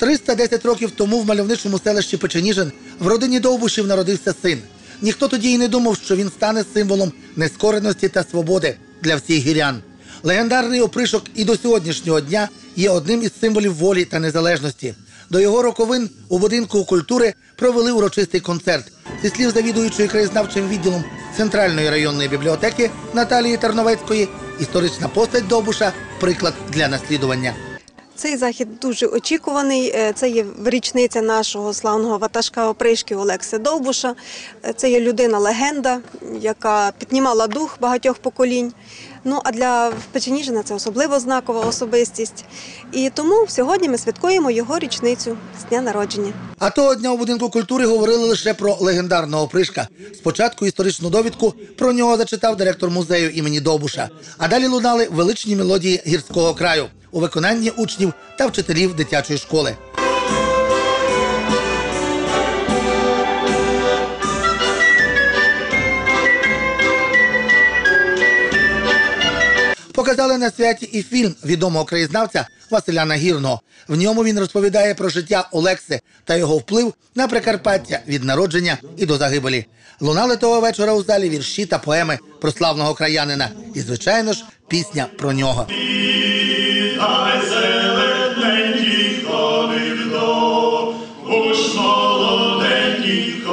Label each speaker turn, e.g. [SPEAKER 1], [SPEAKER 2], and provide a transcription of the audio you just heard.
[SPEAKER 1] 310 років тому в мальовничому селищі Печеніжин в родині Довбушів народився син. Ніхто тоді й не думав, що він стане символом нескореності та свободи для всіх гірян. Легендарний опришок і до сьогоднішнього дня є одним із символів волі та незалежності. До його роковин у будинку культури провели урочистий концерт. Зі слів завідуючої краєзнавчим відділом Центральної районної бібліотеки Наталії Тарновецької, історична постать Довбуша приклад для наслідування.
[SPEAKER 2] Цей захід дуже очікуваний. Е, Це є річниця нашого славного ватажка опришки Олекси Довбуша. Е, Це є людина-легенда, яка піднімала дух багатьох поколінь. Ну а для Печеніжина це особливо знакова особистість. І тому сьогодні ми святкуємо його річницю з дня народження.
[SPEAKER 1] А того дня у будинку культури говорили лише про легендарного опришка. Спочатку історичну довідку про нього зачитав директор музею імені Довбуша. А далі лунали величні мелодії гірського краю у виконанні учнів та вчителів дитячої школи. Показали на святі і фільм відомого краєзнавця Василя Нагірного. В ньому він розповідає про життя Олекси та його вплив на Прикарпаття від народження і до загибелі. Лунали того вечора у залі вірші та поеми про славного краянина. І, звичайно ж, пісня про нього.
[SPEAKER 3] You.